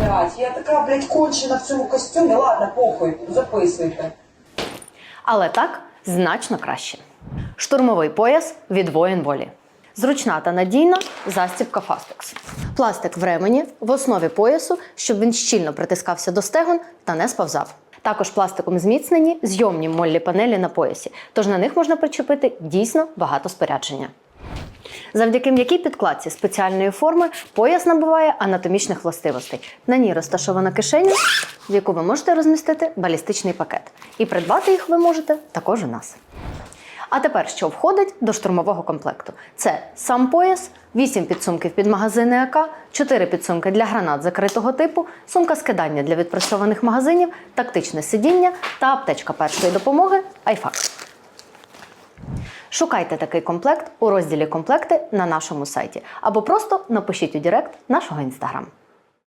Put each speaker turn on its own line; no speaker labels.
блядь, я така, блядь, кончена в цьому костюмі. Ладно, похуй, записуйте.
Але так значно краще. Штурмовий пояс від воїн волі. Зручна та надійна застібка Fastex. Пластик в ремені в основі поясу, щоб він щільно притискався до стегон та не сповзав. Також пластиком зміцнені зйомні моллі панелі на поясі, тож на них можна причепити дійсно багато спорядження. Завдяки м'якій підкладці спеціальної форми пояс набуває анатомічних властивостей. На ній розташована кишеня, в яку ви можете розмістити балістичний пакет. І придбати їх ви можете також у нас. А тепер, що входить до штурмового комплекту? Це сам пояс, 8 підсумків під магазини АК, 4 підсумки для гранат закритого типу, сумка скидання для відпрацьованих магазинів, тактичне сидіння та аптечка першої допомоги Айфак. Шукайте такий комплект у розділі комплекти на нашому сайті або просто напишіть у Директ нашого інстаграм.